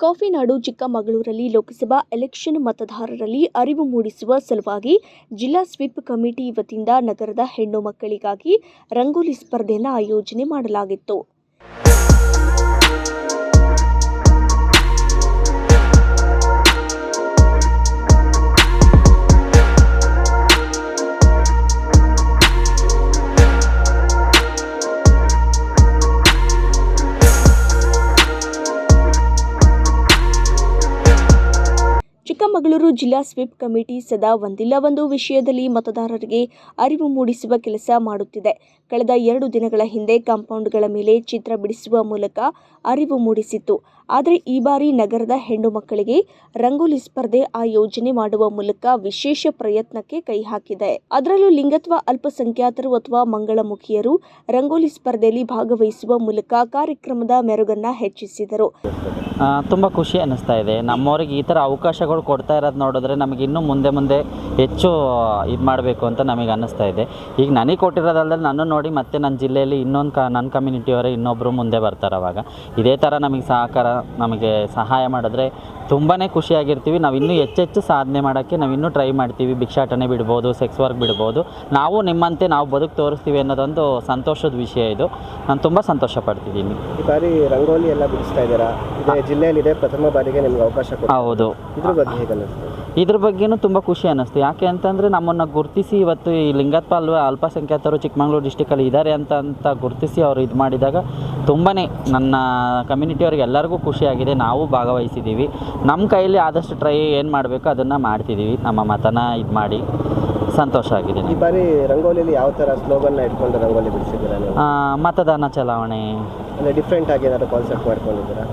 ಕಾಫಿನಾಡು ಚಿಕ್ಕಮಗಳೂರಲ್ಲಿ Lok Sabha election ಮತದಾರರಲ್ಲಿ ಅರಿವು ಮೂಡಿಸುವ ಸಲುವಾಗಿ ಜಿಲ್ಲಾ ಸ್ವೀಪ್ ಕಮಿಟಿ ವತಿಯಿಂದ ನಗರದ ಹೆಣ್ಣು ಮಕ್ಕಳಿಗಾಗಿ ರಂಗೋಲಿ ಸ್ಪರ್ಧೆಯನ್ನು ಆಯೋಜನೆ ಮಾಡಲಾಗಿತ್ತು. ಚಿಕ್ಕಮಗಳೂರು ಜಿಲ್ಲಾ ಸ್ವೀಪ್ ಕಮಿಟಿ ಸದಾ ಒಂದಿಲ್ಲ ಒಂದು ವಿಷಯದಲ್ಲಿ ಮತದಾರರಿಗೆ ಅರಿವು ಮೂಡಿಸುವ ಕೆಲಸ ಮಾಡುತ್ತಿದೆ. ಕಳೆದ ಎರಡು ದಿನಗಳ ಹಿಂದೆ ಕಾಂಪೌಂಡ್ಗಳ ಮೇಲೆ ಚಿತ್ರ ಬಿಡಿಸುವ ಮೂಲಕ ಅರಿವು ಮೂಡಿಸಿತ್ತು. ಆದರೆ ಈ ಬಾರಿ ನಗರದ ಹೆಣ್ಣು ಮಕ್ಕಳಿಗೆ ರಂಗೋಲಿ ಸ್ಪರ್ಧೆ ಆಯೋಜನೆ ಮಾಡುವ ಮೂಲಕ ವಿಶೇಷ ಪ್ರಯತ್ನಕ್ಕೆ ಕೈ ಹಾಕಿದೆ. ಅದರಲ್ಲೂ ಲಿಂಗತ್ವ ಅಲ್ಪಸಂಖ್ಯಾತರು ಅಥವಾ ಮಂಗಳಮುಖಿಯರು ರಂಗೋಲಿ ಸ್ಪರ್ಧೆಯಲ್ಲಿ ಭಾಗವಹಿಸುವ ಮೂಲಕ ಕಾರ್ಯಕ್ರಮದ ಮೆರುಗನ್ನ ಹೆಚ್ಚಿಸಿದರು. ತುಂಬ ಖುಷಿ ಅನ್ನಿಸ್ತಾ ಇದೆ. ನಮ್ಮವರಿಗೆ ಈ ಥರ ಅವಕಾಶಗಳು ಕೊಡ್ತಾ ಇರೋದು ನೋಡಿದ್ರೆ ನಮಗೆ ಇನ್ನೂ ಮುಂದೆ ಮುಂದೆ ಹೆಚ್ಚು ಇದು ಮಾಡಬೇಕು ಅಂತ ನಮಗೆ ಅನ್ನಿಸ್ತಾ ಇದೆ. ಈಗ ನನಗೆ ಕೊಟ್ಟಿರೋದಲ್ಲದೆ ನಾನು ನೋಡಿ ಮತ್ತೆ ನನ್ನ ಜಿಲ್ಲೆಯಲ್ಲಿ ಇನ್ನೊಂದು ಕ ನನ್ನ ಕಮ್ಯುನಿಟಿಯವರೇ ಇನ್ನೊಬ್ಬರು ಮುಂದೆ ಬರ್ತಾರೆ ಅವಾಗ. ಇದೇ ಥರ ನಮಗೆ ಸಹಕಾರ ನಮಗೆ ಸಹಾಯ ಮಾಡಿದ್ರೆ ತುಂಬಾ ಖುಷಿಯಾಗಿರ್ತೀವಿ. ನಾವು ಇನ್ನೂ ಹೆಚ್ಚೆಚ್ಚು ಸಾಧನೆ ಮಾಡೋಕ್ಕೆ ನಾವು ಇನ್ನೂ ಟ್ರೈ ಮಾಡ್ತೀವಿ. ಭಿಕ್ಷಾಟನೆ ಬಿಡ್ಬೋದು ಸೆಕ್ಸ್ ವರ್ಕ್ ಬಿಡ್ಬೋದು. ನಾವು ನಿಮ್ಮಂತೆ ನಾವು ಬದುಕು ತೋರಿಸ್ತೀವಿ ಅನ್ನೋದೊಂದು ಸಂತೋಷದ ವಿಷಯ ಇದು. ನಾನು ತುಂಬ ಸಂತೋಷ ಪಡ್ತಿದ್ದೀನಿ. ಈ ಬಾರಿ ರಂಗೋಲಿ ಎಲ್ಲ ಬಿಡಿಸ್ತಾ ಇದ್ದೀರಾ? ಇದೇ ಜಿಲ್ಲೆಯಲ್ಲಿ ಇದೆ ಪ್ರಥಮ ಬಾರಿಗೆ ನಿಮ್ಗೆ ಅವಕಾಶ ಹೌದು. ಇದ್ರ ಬಗ್ಗೆ ಹೇಗೆ ಇದ್ರ ಬಗ್ಗೆನೂ ತುಂಬ ಖುಷಿ ಅನ್ನಿಸ್ತು. ಯಾಕೆ ಅಂತಂದರೆ ನಮ್ಮನ್ನು ಗುರುತಿಸಿ ಇವತ್ತು ಈ ಲಿಂಗತ್ಪ ಅಲ್ವ ಅಲ್ಪಸಂಖ್ಯಾತರು ಚಿಕ್ಕಮಗಳೂರು ಡಿಸ್ಟಿಕಲ್ಲಿ ಇದ್ದಾರೆ ಅಂತ ಅಂತ ಗುರುತಿಸಿ ಅವರು ಇದು ಮಾಡಿದಾಗ ತುಂಬಾ ನನ್ನ ಕಮ್ಯುನಿಟಿಯವ್ರಿಗೆ ಎಲ್ಲರಿಗೂ ಖುಷಿಯಾಗಿದೆ ನಾವು ಭಾಗವಹಿಸಿದ್ದೀವಿ ನಮ್ಮ ಕೈಯಲ್ಲಿ ಆದಷ್ಟು ಟ್ರೈ ಏನು ಮಾಡಬೇಕು ಅದನ್ನು ಮಾಡ್ತಿದ್ದೀವಿ ನಮ್ಮ ಮತನ ಇದು ಮಾಡಿ ಸಂತೋಷ ಆಗಿದೆ ಈ ಬಾರಿ ರಂಗೋಲಿಯಲ್ಲಿ ಯಾವ ಥರ ಸ್ಲೋಗನ್ನ ಇಟ್ಕೊಂಡು ರಂಗೋಲಿ ಬಿಡಿಸಿದ್ದೀರಾ ನೀವು? ಮತದಾನ ಚಲಾವಣೆ. ಡಿಫ್ರೆಂಟ್ ಆಗಿ ಏನಾದ್ರು ಕಾನ್ಸೆಪ್ಟ್ ಮಾಡ್ಕೊಂಡಿದ್ದೀರಾ?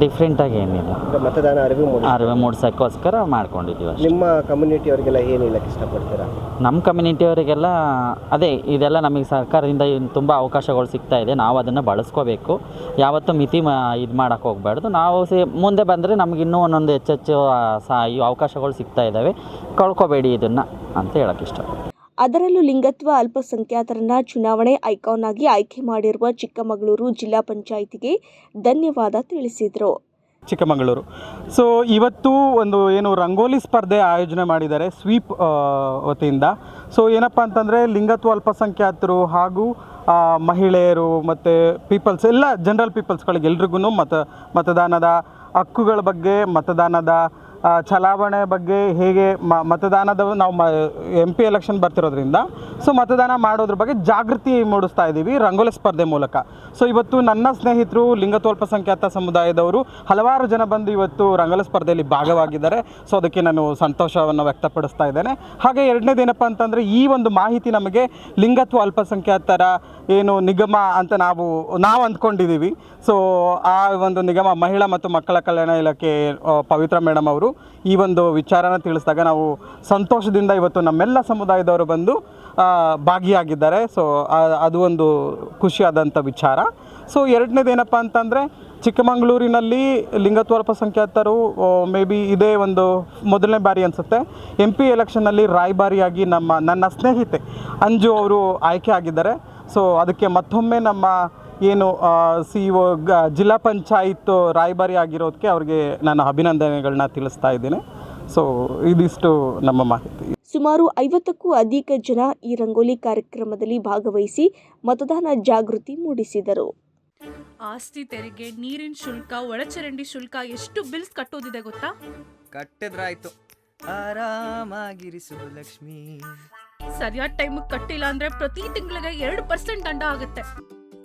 ಡಿಫ್ರೆಂಟಾಗಿ ಏನಿಲ್ಲ. ಮತದಾನ ಅರಿವು ಅರಿವು ಮೂಡ್ಸೋಕ್ಕೋಸ್ಕರ ಮಾಡ್ಕೊಂಡಿದ್ದೀವಿ ಅಷ್ಟೇ. ನಿಮ್ಮ ಕಮ್ಯುನಿಟಿ ಅವರಿಗೆಲ್ಲ ಏನು ಹೇಳಕ್ಕೆ ಇಷ್ಟಪಡ್ತೀರಾ? ನಮ್ಮ ಕಮ್ಯುನಿಟಿಯವರಿಗೆಲ್ಲ ಅದೇ ಇದೆಲ್ಲ ನಮಗೆ ಸರ್ಕಾರದಿಂದ ತುಂಬ ಅವಕಾಶಗಳು ಸಿಗ್ತಾ ಇದೆ. ನಾವು ಅದನ್ನು ಬಳಸ್ಕೋಬೇಕು. ಯಾವತ್ತೂ ಮಿತಿ ಮ ಇದು ಮಾಡೋಕ್ಕೆ ಹೋಗಬಾರ್ದು. ನಾವು ಸಿ ಮುಂದೆ ಬಂದರೆ ನಮ್ಗೆ ಇನ್ನೂ ಒಂದೊಂದು ಹೆಚ್ಚೆಚ್ಚು ಸಹ ಈ ಅವಕಾಶಗಳು ಸಿಗ್ತಾ ಇದ್ದಾವೆ. ಕಳ್ಕೊಬೇಡಿ ಇದನ್ನು ಅಂತ ಹೇಳೋಕ್ಕೆ ಇಷ್ಟ ಅದರಲ್ಲೂ ಲಿಂಗತ್ವ ಅಲ್ಪಸಂಖ್ಯಾತರನ್ನ ಚುನಾವಣೆ ಐಕಾನ್ ಆಗಿ ಆಯ್ಕೆ ಮಾಡಿರುವ ಚಿಕ್ಕಮಗಳೂರು ಜಿಲ್ಲಾ ಪಂಚಾಯಿತಿಗೆ ಧನ್ಯವಾದ ತಿಳಿಸಿದರು. ಚಿಕ್ಕಮಗಳೂರು. ಸೊ ಇವತ್ತು ಒಂದು ಏನು ರಂಗೋಲಿ ಸ್ಪರ್ಧೆ ಆಯೋಜನೆ ಮಾಡಿದ್ದಾರೆ ಸ್ವೀಪ್ ವತಿಯಿಂದ. ಸೊ ಏನಪ್ಪ ಅಂತಂದರೆ ಲಿಂಗತ್ವ ಅಲ್ಪಸಂಖ್ಯಾತರು ಹಾಗೂ ಮಹಿಳೆಯರು ಮತ್ತು ಪೀಪಲ್ಸ್, ಎಲ್ಲ ಜನರಲ್ ಪೀಪಲ್ಸ್ಗಳಿಗೆ ಎಲ್ರಿಗೂ ಮತ, ಮತದಾನದ ಹಕ್ಕುಗಳ ಬಗ್ಗೆ ಮತದಾನದ ಚಲಾವಣೆ ಬಗ್ಗೆ ಹೇಗೆ ಮತದಾನದ ನಾವು ಮ ಎಂ ಪಿ ಎಲೆಕ್ಷನ್ ಬರ್ತಿರೋದ್ರಿಂದ. ಸೊ ಮತದಾನ ಮಾಡೋದ್ರ ಬಗ್ಗೆ ಜಾಗೃತಿ ಮೂಡಿಸ್ತಾ ಇದ್ದೀವಿ ರಂಗೋಲಿ ಸ್ಪರ್ಧೆ ಮೂಲಕ. ಸೊ ಇವತ್ತು ನನ್ನ ಸ್ನೇಹಿತರು ಲಿಂಗತ್ವಲ್ಪಸಂಖ್ಯಾತ ಸಮುದಾಯದವರು, ಹಲವಾರು ಜನ ಬಂದು ಇವತ್ತು ರಂಗೋಲಿ ಸ್ಪರ್ಧೆಯಲ್ಲಿ ಭಾಗವಾಗಿದ್ದಾರೆ. ಸೊ ಅದಕ್ಕೆ ನಾನು ಸಂತೋಷವನ್ನು ವ್ಯಕ್ತಪಡಿಸ್ತಾ ಇದ್ದೇನೆ. ಹಾಗೆ ಎರಡನೇದೇನಪ್ಪ ಅಂತಂದರೆ ಈ ಒಂದು ಮಾಹಿತಿ ನಮಗೆ ಲಿಂಗತ್ವ ಅಲ್ಪಸಂಖ್ಯಾತರ ಏನು ನಿಗಮ ಅಂತ ನಾವು ನಾವು ಅಂದ್ಕೊಂಡಿದ್ದೀವಿ. ಸೊ ಆ ಒಂದು ನಿಗಮ ಮಹಿಳಾ ಮತ್ತು ಮಕ್ಕಳ ಕಲ್ಯಾಣ ಇಲಾಖೆ ಪವಿತ್ರ ಮೇಡಮ್ ಅವರು ಈ ಒಂದು ವಿಚಾರನ ತಿಳಿಸಿದಾಗ ನಾವು ಸಂತೋಷದಿಂದ ಇವತ್ತು ನಮ್ಮೆಲ್ಲ ಸಮುದಾಯದವರು ಬಂದು ಭಾಗಿಯಾಗಿದ್ದಾರೆ. ಸೊ ಅದು ಒಂದು ಖುಷಿಯಾದಂಥ ವಿಚಾರ. ಸೊ ಎರಡನೇದೇನಪ್ಪ ಅಂತಂದರೆ, ಚಿಕ್ಕಮಗಳೂರಿನಲ್ಲಿ ಲಿಂಗತ್ವ ಸಂಖ್ಯಾತರು ಮೇ ಬಿ ಇದೇ ಒಂದು ಮೊದಲನೇ ಬಾರಿ ಅನಿಸುತ್ತೆ. ಎಂ ಪಿ ಎಲೆಕ್ಷನ್ನಲ್ಲಿ ರಾಯಭಾರಿಯಾಗಿ ನಮ್ಮ, ನನ್ನ ಸ್ನೇಹಿತೆ ಅಂಜು ಅವರು ಆಯ್ಕೆ ಆಗಿದ್ದಾರೆ. ಸೊ ಅದಕ್ಕೆ ಮತ್ತೊಮ್ಮೆ ನಮ್ಮ ಏನು ಸಿ ಒ ಜಿಲ್ಲಾ ಪಂಚಾಯತ್ ರಾಯಭಾರಿ ಆಗಿರೋದಕ್ಕೆ ಅವ್ರಿಗೆ ನಾನು ಅಭಿನಂದನೆಗಳನ್ನ ತಿಳಿಸ್ತಾ ಇದ್ದೇನೆ. ಸೊ ಇದಿಷ್ಟು ನಮ್ಮ ಮಾಹಿತಿ. ಸುಮಾರು ಐವತ್ತಕ್ಕೂ ಅಧಿಕ ಜನ ಈ ರಂಗೋಲಿ ಕಾರ್ಯಕ್ರಮದಲ್ಲಿ ಭಾಗವಹಿಸಿ ಮತದಾನ ಜಾಗೃತಿ ಮೂಡಿಸಿದರು. ಆಸ್ತಿ ತೆರಿಗೆ ನೀರಿನ ಶುಲ್ಕ ಒಳಚರಂಡಿ ಶುಲ್ಕ ಎಷ್ಟು ಬಿಲ್ಸ್ ಕಟ್ಟೋದಿದೆ ಗೊತ್ತಾ? ಕಟ್ಟಿದ್ರಾಯ್ತು. ಆರಾಮಾಗಿರಿಸು ಲಕ್ಷ್ಮಿ. ಸರಿಯಾದ ಟೈಮಿಗೆ ಕಟ್ಟಿಲ್ಲ ಅಂದ್ರೆ ಪ್ರತಿ ತಿಂಗಳಿಗೆ ಎರಡು ಪರ್ಸೆಂಟ್ ದಂಡ ಆಗುತ್ತೆ.